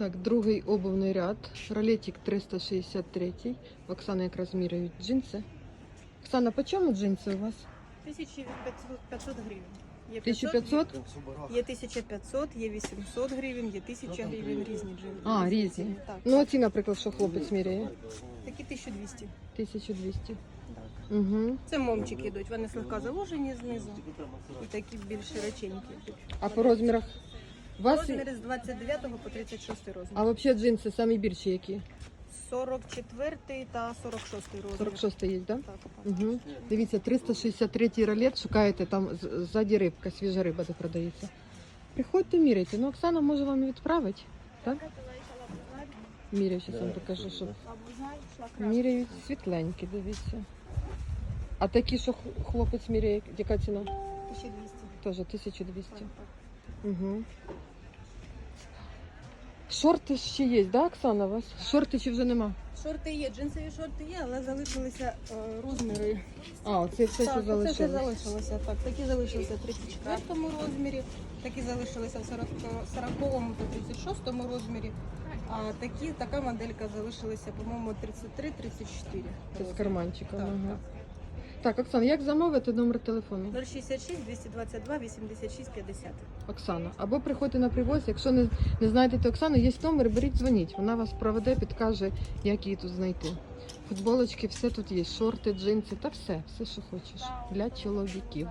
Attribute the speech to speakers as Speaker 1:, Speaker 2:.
Speaker 1: Так, другий обувний ряд. Ролетик 363. Оксана якраз міряють джинси. Оксана, по чому джинси у вас?
Speaker 2: 1500 гривень. Є
Speaker 1: 1500?
Speaker 2: Є 1500, є 800 гривень, є 1000 гривень, різні джинси.
Speaker 1: А, різні.
Speaker 2: Так.
Speaker 1: Ну, оці, наприклад, що хлопець міряє.
Speaker 2: Такі 1200.
Speaker 1: 1200.
Speaker 2: Так.
Speaker 1: Угу.
Speaker 2: Це момчики йдуть, вони слегка заложені знизу. І такі більш широченькі йдуть.
Speaker 1: А по розмірах? Вас...
Speaker 2: Розміри з 29 по 36 розмір.
Speaker 1: А взагалі джинси самі більші які?
Speaker 2: 44 та 46 розмір.
Speaker 1: 46 є, так? Да?
Speaker 2: Так, так.
Speaker 1: Угу. Дивіться, 363 ролет, шукаєте там ззаді рибка, свіжа риба де продається. Приходьте, міряйте. Ну, Оксана може вам відправити, так? Міряю, зараз вам покажу, що міряють світленькі, дивіться. А такі, що хлопець міряє, яка ціна?
Speaker 2: 1200.
Speaker 1: Теж 1200.
Speaker 2: Так, так.
Speaker 1: Угу. Шорти ще є, да, Оксана, у вас? Шорти чи вже нема?
Speaker 2: Шорти є, джинсові шорти є, але залишилися е, розміри.
Speaker 1: А, це все, що
Speaker 2: так, це все
Speaker 1: залишилось.
Speaker 2: залишилося. Так, такі залишилися в 34 розмірі, такі залишилися в 40, 40 та 36 розмірі. А такі, така моделька залишилася, по-моєму, 33-34.
Speaker 1: Це з карманчиком.
Speaker 2: Так,
Speaker 1: ага. Так, Оксана, як замовити номер телефону?
Speaker 2: 066 222 86 50.
Speaker 1: Оксана. Або приходьте на привоз. Якщо не, не знаєте Оксану, є номер, беріть, дзвоніть. Вона вас проведе, підкаже, як її тут знайти. Футболочки, все тут є, шорти, джинси та все, все, що хочеш. Для чоловіків.